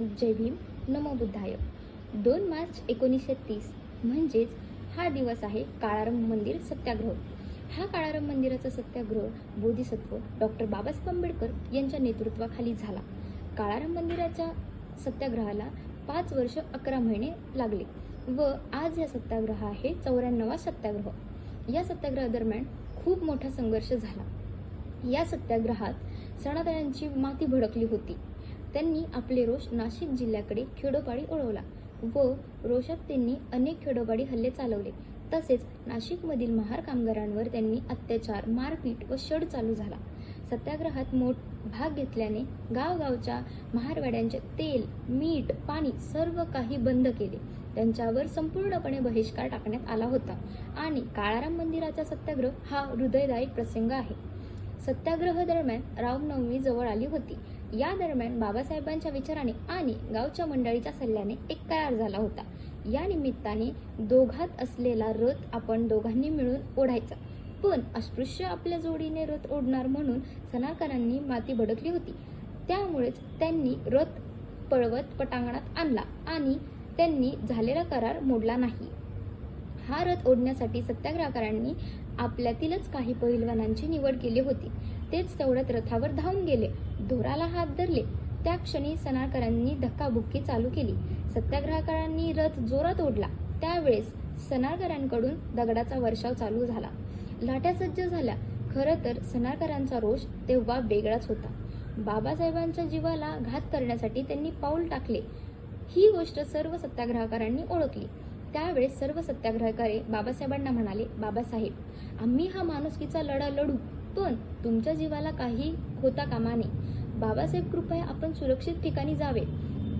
जय भीम. नमो बुद्धाय. दोन मार्च एकोणीसशे तीस. म्हणजेच हा दिवस आहे काळाराम मंदिर सत्याग्रह. हा काळाराम मंदिराचा सत्याग्रह बोधिसत्व डॉक्टर बाबासाहेब आंबेडकर यांच्या नेतृत्वाखाली झाला. काळाराम मंदिराच्या सत्याग्रहाला पाच वर्ष अकरा महिने लागले व आज या सत्याग्रह आहे चौऱ्याण्णवा सत्याग्रह. या सत्याग्रहादरम्यान खूप मोठा संघर्ष झाला. या सत्याग्रहात सनातनांची माती भडकली होती. त्यांनी आपले रोष नाशिक जिल्ह्याकडे खेडोपाडी ओढवला व रोषात त्यांनी अनेक खेडोपाडी हल्ले चालवले. तसेच नाशिकमधील महार कामगारांवर त्यांनी अत्याचार मारपीट व शड चालू झाला. सत्याग्रहात मोठ भाग घेतल्याने गावगावच्या महारवाड्यांचे तेल मीठ पाणी सर्व काही बंद केले. त्यांच्यावर संपूर्णपणे बहिष्कार टाकण्यात आला होता. आणि काळाराम मंदिराचा सत्याग्रह हा हृदयदायी प्रसंग आहे. सत्याग्रह दरम्यान रामनवमी जवळ आली होती. या दरम्यान बाबासाहेबांच्या विचाराने आणि गावच्या मंडळीच्या सल्ल्याने एक करार झाला होता. या निमित्ताने दोघात असलेला रथ आपण दोघांनी मिळून ओढायचा. पण अस्पृश्य आपल्या जोडीने रथ ओढणार म्हणून सनाकरांनी माती भडकली होती. त्यामुळेच त्यांनी रथ पळवत पटांगणात आणला आणि त्यांनी झालेला करार मोडला नाही. हा रथ ओढण्यासाठी सत्याग्रहकारांनी आपल्यातीलच काही पहिलवानांची निवड केली होती. तेच तेवढ्यात रथावर धावून गेले. धोराला हात धरले. त्या क्षणी सनारकरांनी धक्काबुक्की चालू केली. सत्याग्रहकारांनी रथ जोरात ओढला. त्यावेळेस सनारकरांकडून दगडाचा वर्षाव चालू झाला. लाट्या सज्ज झाल्या. खरं तर सनारकरांचा रोष तेव्हा वेगळाच होता. बाबासाहेबांच्या जीवाला घात करण्यासाठी त्यांनी पाऊल टाकले. ही गोष्ट सर्व सत्याग्रहकारांनी ओळखली. त्यावेळेस सर्व सत्याग्रहकारे बाबासाहेबांना म्हणाले बाबासाहेब आम्ही हा माणुसकीचा लढा लढू पण तुमच्या जीवाला काही होता कामा नये. बाबासाहेब कृपया आपण सुरक्षित ठिकाणी जावे.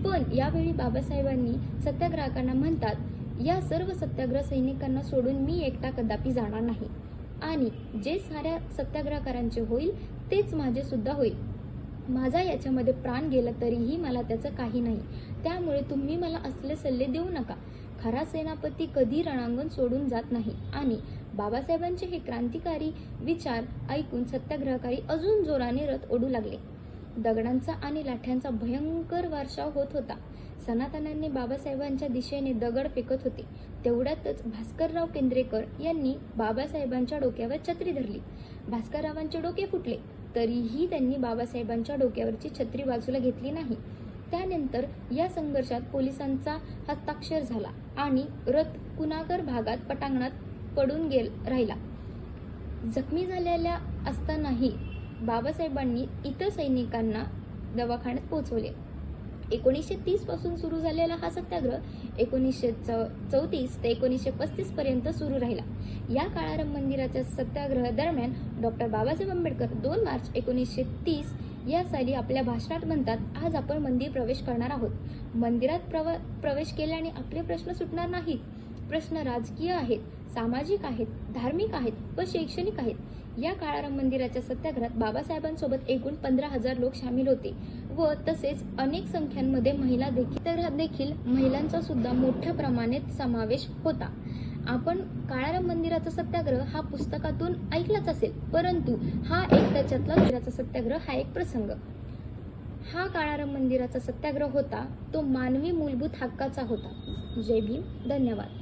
पण यावेळी बाबासाहेबांनी सत्याग्रहकांना म्हणतात या सर्व सत्याग्रह सैनिकांना सोडून मी एकटा कदापि जाणार नाही. आणि जे साऱ्या सत्याग्रहकारांचे होईल तेच माझे सुद्धा होईल. माझा याच्यामध्ये प्राण गेला तरीही मला त्याचं काही नाही. त्यामुळे तुम्ही मला असले सल्ले देऊ नका. खरा सेनापती कधी रणांगण सोडून जात नाही. आणि बाबासाहेबांचे हे क्रांतिकारी विचार ऐकून सत्याग्रहकारी अजून जोराने रथ ओढू लागले. दगडांचा आणि लाठ्यांचा भयंकर वर्षाव होत होता. सनातनांनी बाबासाहेबांच्या दिशेने दगड फेकत होते. तेवढ्यातच भास्करराव केंद्रेकर यांनी बाबासाहेबांच्या डोक्यावर छत्री धरली. भास्कररावांचे डोके फुटले. तरीही त्यांनी बाबासाहेबांच्या डोक्यावरची छत्री बाजूला घेतली नाही. त्यानंतर या संघर्षात पोलिसांचा हस्ताक्षर झाला आणि रथ कुणाकर भागात पटांगणात पडून गेल राहिला. जखमी झालेल्या असतानाही बाबासाहेबांनी इतर सैनिकांना दवाखान्यात पोहोचवले. एकोणीसशे तीसपासून सुरू झालेला हा सत्याग्रह एकोणीसशे चौतीस ते एकोणीसशे पस्तीस पर्यंत सुरू राहिला. या काळाराम मंदिराच्या सत्याग्रह दरम्यान डॉक्टर बाबासाहेब आंबेडकर दोन मार्च एकोणीसशे तीस या साली आपल्या भाषणात म्हणतात आज आपण मंदिर प्रवेश करणार आहोत. मंदिरात प्रव प्रवेश केल्याने आपले प्रश्न सुटणार नाहीत. प्रश्न राजकीय आहेत सामाजिक आहेत धार्मिक आहेत व शैक्षणिक आहेत. या काळाराम मंदिराच्या सत्याग्रहात बाबासाहेबांसोबत एकूण पंधरा हजार लोक सामील होते व तसेच अनेक संख्यांमध्ये महिला देखील. देखील महिलांचा सुद्धा मोठ्या प्रमाणात समावेश होता. आपण काळाराम मंदिराचा सत्याग्रह हा पुस्तकातून ऐकलाच असेल परंतु हा एक त्याच्यातला मंदिराचा सत्याग्रह हा एक प्रसंग. हा काळाराम मंदिराचा सत्याग्रह होता तो मानवी मूलभूत हक्काचा होता. जय भीम धन्यवाद.